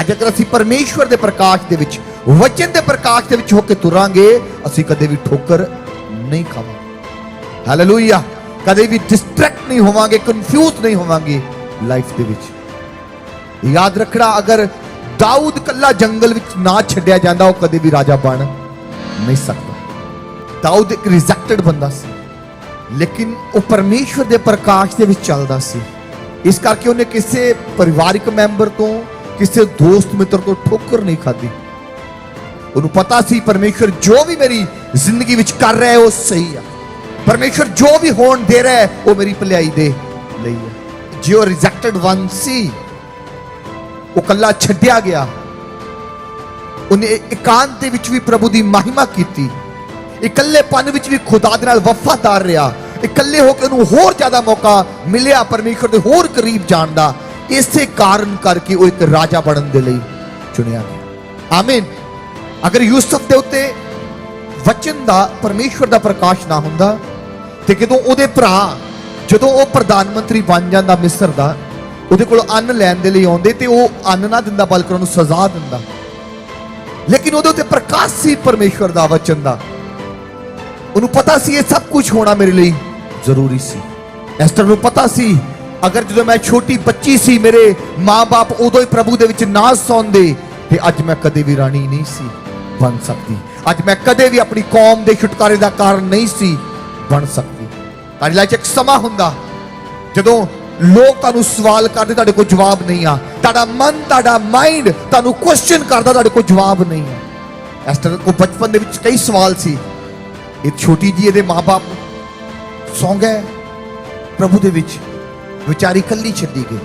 ਅੱਜ ਅਗਰ ਅਸੀਂ ਪਰਮੇਸ਼ਵਰ ਦੇ ਪ੍ਰਕਾਸ਼ ਦੇ ਵਿੱਚ, ਵਚਨ ਦੇ ਪ੍ਰਕਾਸ਼ ਦੇ ਵਿੱਚ ਹੋ ਕੇ ਤੁਰਾਂਗੇ, ਅਸੀਂ ਕਦੇ ਵੀ ਠੋਕਰ ਨਹੀਂ ਖਾਵਾਂਗੇ। ਹਾਲੇਲੂਇਆ ਕਦੇ ਵੀ ਡਿਸਟਰੈਕਟ ਨਹੀਂ ਹੋਵਾਂਗੇ ਕਨਫਿਊਜ਼ ਨਹੀਂ ਹੋਵਾਂਗੇ ਲਾਈਫ ਦੇ ਵਿੱਚ। ਯਾਦ ਰੱਖਣਾ, ਅਗਰ ਦਾਊਦ ਕੱਲਾ ਜੰਗਲ ਵਿੱਚ ਨਾ ਛੱਡਿਆ ਜਾਂਦਾ, ਉਹ ਕਦੇ ਵੀ ਰਾਜਾ ਬਣ ਨਹੀਂ ਸਕਦਾ। ਦਾਊਦ ਇੱਕ ਰਿਜੈਕਟਡ ਬੰਦਾ ਸੀ, ਲੇਕਿਨ ਉਹ ਪਰਮੇਸ਼ਵਰ ਦੇ ਪ੍ਰਕਾਸ਼ ਦੇ ਵਿੱਚ ਚੱਲਦਾ ਸੀ। ਇਸ ਕਰਕੇ ਉਹਨੇ ਕਿਸੇ ਪਰਿਵਾਰਿਕ ਮੈਂਬਰ ਤੋਂ ਕਿਸੇ ਦੋਸਤ ਮਿੱਤਰ ਤੋਂ ਠੋਕਰ ਨਹੀਂ ਖਾਧੀ। ਉਹਨੂੰ ਪਤਾ ਸੀ ਪਰਮੇਸ਼ਵਰ ਜੋ ਵੀ ਮੇਰੀ ਜ਼ਿੰਦਗੀ ਵਿੱਚ ਕਰ ਰਿਹਾ ਹੈ, ਉਹ ਸਹੀ ਆ। ਪਰਮੇਸ਼ਵਰ ਜੋ ਵੀ ਹੋਣ ਦੇ ਰਿਹਾ ਹੈ, ਉਹ ਮੇਰੀ ਭਲਾਈ ਦੇ ਲਈ ਹੈ। ਜੇ ਉਹ ਰਿਜੈਕਟਡ ਵਨ ਸੀ, ਉਹ ਕੱਲਾ ਛੱਡਿਆ ਗਿਆ। ਉਹਨੇ ਇਕਾਂਤ ਦੇ ਵਿੱਚ ਵੀ ਪ੍ਰਭੂ ਦੀ ਮਹਿਮਾ ਕੀਤੀ। ਇਕੱਲੇਪਨ ਵਿੱਚ ਵੀ ਖੁਦਾ ਦੇ ਨਾਲ ਵਫਾਦਾਰ ਰਿਹਾ। ਇਕੱਲੇ ਹੋ ਕੇ ਉਹਨੂੰ ਹੋਰ ਜ਼ਿਆਦਾ ਮੌਕਾ ਮਿਲਿਆ ਪਰਮੇਸ਼ਵਰ ਦੇ ਹੋਰ ਕਰੀਬ ਜਾਣ ਦਾ। ਇਸੇ ਕਾਰਨ ਕਰਕੇ ਉਹ ਇੱਕ ਰਾਜਾ ਬਣਨ ਦੇ ਲਈ ਚੁਣਿਆ ਗਿਆ। ਆਮੀਨ। ਅਗਰ ਯੂਸਫ ਦੇ ਉੱਤੇ ਵਚਨ ਦਾ, ਪਰਮੇਸ਼ਵਰ ਦਾ ਪ੍ਰਕਾਸ਼ ਨਾ ਹੁੰਦਾ, ਤੇ ਜਦੋਂ ਉਹਦੇ ਭਰਾ, ਜਦੋਂ ਉਹ ਪ੍ਰਧਾਨ ਮੰਤਰੀ ਬਣ ਜਾਂਦਾ ਮਿਸਰ ਦਾ, ਉਹਦੇ ਕੋਲ ਅੰਨ ਲੈਣ ਦੇ ਲਈ ਆਉਂਦੇ ਤੇ ਉਹ ਅੰਨ ਨਾ ਦਿੰਦਾ, ਬਲਕਿ ਉਹਨੂੰ ਸਜ਼ਾ ਦਿੰਦਾ। ਲੇਕਿਨ ਉਹਦੇ ਉੱਤੇ ਪ੍ਰਕਾਸ਼ ਸੀ ਪਰਮੇਸ਼ਵਰ ਦਾ ਵਚਨ ਦਾ। ਉਹਨੂੰ ਪਤਾ ਸੀ ਇਹ ਸਭ ਕੁਝ ਹੋਣਾ ਮੇਰੇ ਲਈ ਜ਼ਰੂਰੀ ਸੀ। ਐਸਟਰ ਨੂੰ ਪਤਾ ਸੀ ਅਗਰ ਜਦੋਂ ਮੈਂ ਛੋਟੀ ਬੱਚੀ ਸੀ, ਮੇਰੇ ਮਾਪੇ ਉਦੋਂ ਹੀ ਪ੍ਰਭੂ ਦੇ ਵਿੱਚ ਨਾ ਸੌਂਦੇ, ਤੇ ਅੱਜ ਮੈਂ ਕਦੇ ਵੀ ਰਾਣੀ ਨਹੀਂ ਸੀ ਬਣ ਸਕਦੀ। ਅੱਜ ਮੈਂ ਕਦੇ ਵੀ ਆਪਣੀ ਕੌਮ ਦੇ ਛੁਟਕਾਰੇ ਦਾ ਕਾਰਨ ਨਹੀਂ ਸੀ ਬਣ ਸਕਦੀ। ਤੁਹਾਡੀ ਲਾਈਫ ਇੱਕ ਸਮਾਂ ਹੁੰਦਾ, ਜਦੋਂ ਲੋਕ ਤੁਹਾਨੂੰ ਸਵਾਲ ਕਰਦੇ, ਤੁਹਾਡੇ ਕੋਲ ਜਵਾਬ ਨਹੀਂ ਆ। ਤੁਹਾਡਾ ਮਨ, ਤੁਹਾਡਾ ਮਾਈਂਡ ਤੁਹਾਨੂੰ ਕੁਐਸਚਨ ਕਰਦਾ, ਤੁਹਾਡੇ ਕੋਲ ਜਵਾਬ ਨਹੀਂ ਆ। ਐਸਟਰ ਕੋ ਬਚਪਨ ਦੇ ਵਿੱਚ ਕਈ ਸਵਾਲ ਸੀ। ਇਹ ਛੋਟੀ ਜੀ ਇਹਦੇ ਮਾਪੇ ਸੌਂ ਗਏ ਪ੍ਰਭੂ ਦੇ ਵਿੱਚ। ਵਿਚਾਰੀ ਕੱਲੀ ਛੱਡੀ ਗਈ।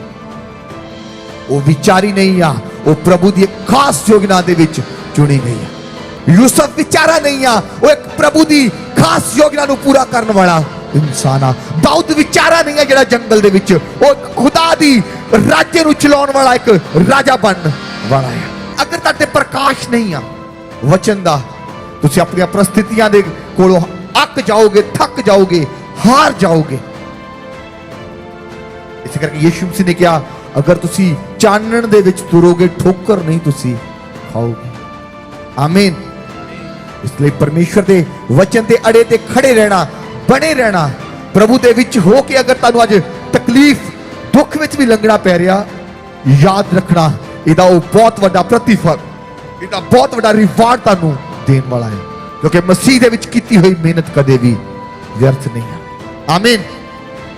ਉਹ ਵਿਚਾਰੀ ਨਹੀਂ ਆ, ਉਹ ਪ੍ਰਭੂ ਦੀ ਖਾਸ ਯੋਜਨਾ ਦੇ ਵਿੱਚ ਚੁਣੀ ਗਈ ਆ। ਯੂਸਫ ਵਿਚਾਰਾ ਨਹੀਂ ਆ, ਉਹ ਇੱਕ ਪ੍ਰਭੂ ਦੀ ਖਾਸ ਯੋਜਨਾ ਨੂੰ ਪੂਰਾ ਕਰਨ ਵਾਲਾ ਇਨਸਾਨ ਆ। ਦਾਊਦ ਵਿਚਾਰਾ ਨਹੀਂ ਆ ਜਿਹੜਾ ਜੰਗਲ ਦੇ ਵਿੱਚ, ਉਹ ਖੁਦਾ ਦੀ ਰਾਜੇ ਨੂੰ ਚਲਾਉਣ ਵਾਲਾ ਇੱਕ ਰਾਜਾ ਬਣਨ ਵਾਲਾ ਹੈ ਅਗਰ ਤੁਹਾਡੇ ਪ੍ਰਕਾਸ਼ ਨਹੀਂ ਆ, ਵਚਨ ਦਾ, ਤੁਸੀਂ ਆਪਣੀਆਂ ਪ੍ਰਸਥਿਤੀਆਂ ਦੇ ਕੋਲੋਂ ਅੱਕ ਜਾਓਗੇ, ਥੱਕ ਜਾਓਗੇ, ਹਾਰ ਜਾਓਗੇ। ਇਸੇ ਕਰਕੇ ਯੀਸ਼ੂ ਮਸੀਹ ਨੇ ਕਿਹਾ, ਅਗਰ ਤੁਸੀਂ ਚਾਨਣ ਦੇ ਵਿੱਚ ਤੁਰੋਗੇ, ਠੋਕਰ ਨਹੀਂ ਤੁਸੀਂ ਖਾਓਗੇ। ਆਮੀਨ। ਇਸ ਲਈ ਪਰਮੇਸ਼ਰ ਦੇ ਵਚਨ ਤੇ ਅੜੇ ਤੇ ਖੜੇ ਰਹਿਣਾ, ਬਣੇ ਰਹਿਣਾ, ਪ੍ਰਭੂ ਦੇ ਵਿੱਚ ਹੋ ਕੇ ਅਗਰ ਤੁਹਾਨੂੰ ਅੱਜ ਤਕਲੀਫ, ਦੁੱਖ ਵਿੱਚ ਵੀ ਲੰਘਣਾ ਪੈ ਰਿਹਾ, ਯਾਦ ਰੱਖਣਾ, ਇਹਦਾ ਉਹ ਬਹੁਤ ਵੱਡਾ ਪ੍ਰਤੀਫਲ, ਇਹਦਾ ਬਹੁਤ ਵੱਡਾ ਰਿਵਾਰਡ ਤੁਹਾਨੂੰ ਦੇਣ ਵਾਲਾ ਹੈ। ਕਿਉਂਕਿ ਮਸੀਹ ਦੇ ਵਿੱਚ ਕੀਤੀ ਹੋਈ ਮਿਹਨਤ ਕਦੇ ਵੀ ਵਿਅਰਥ ਨਹੀਂ ਹੈ। ਆਮੀਨ।